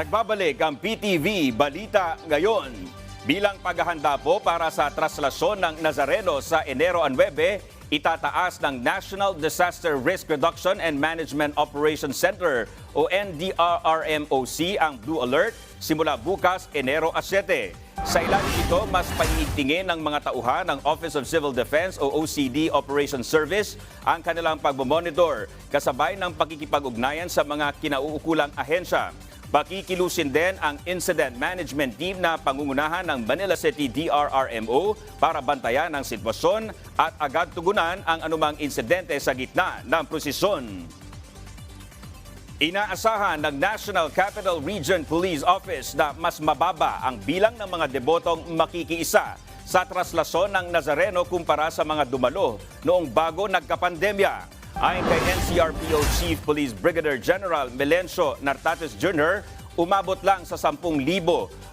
Nagbabalik ang PTV Balita ngayon. Bilang paghahanda po para sa traslasyon ng Nazareno sa Enero 9, itataas ng National Disaster Risk Reduction and Management Operations Center o NDRRMOC ang Blue Alert simula bukas Enero 7. Sa ilalim nito, mas painigtingin ng mga tauhan ng Office of Civil Defense o OCD Operations Service ang kanilang pagmamonitor kasabay ng pakikipag-ugnayan sa mga kinauukulang ahensya. Pakikilusin din ang Incident Management Team na pangungunahan ng Manila City DRRMO para bantayan ang sitwasyon at agad tugunan ang anumang insidente sa gitna ng prosesyon. Inaasahan ng National Capital Region Police Office na mas mababa ang bilang ng mga debotong makikiisa sa traslasyon ng Nazareno kumpara sa mga dumalo noong bago nagkapandemya. Ayon kay NCRPO Chief Police Brigadier General Melencio Nartates Jr., umabot lang sa 10,000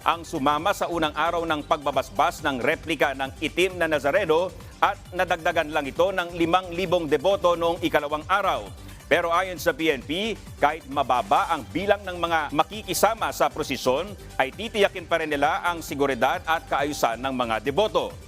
ang sumama sa unang araw ng pagbabasbas ng replika ng itim na Nazareno at nadagdagan lang ito ng 5,000 deboto noong ikalawang araw. Pero ayon sa PNP, kahit mababa ang bilang ng mga makikisama sa prosesyon, ay titiyakin pa rin nila ang seguridad at kaayusan ng mga deboto.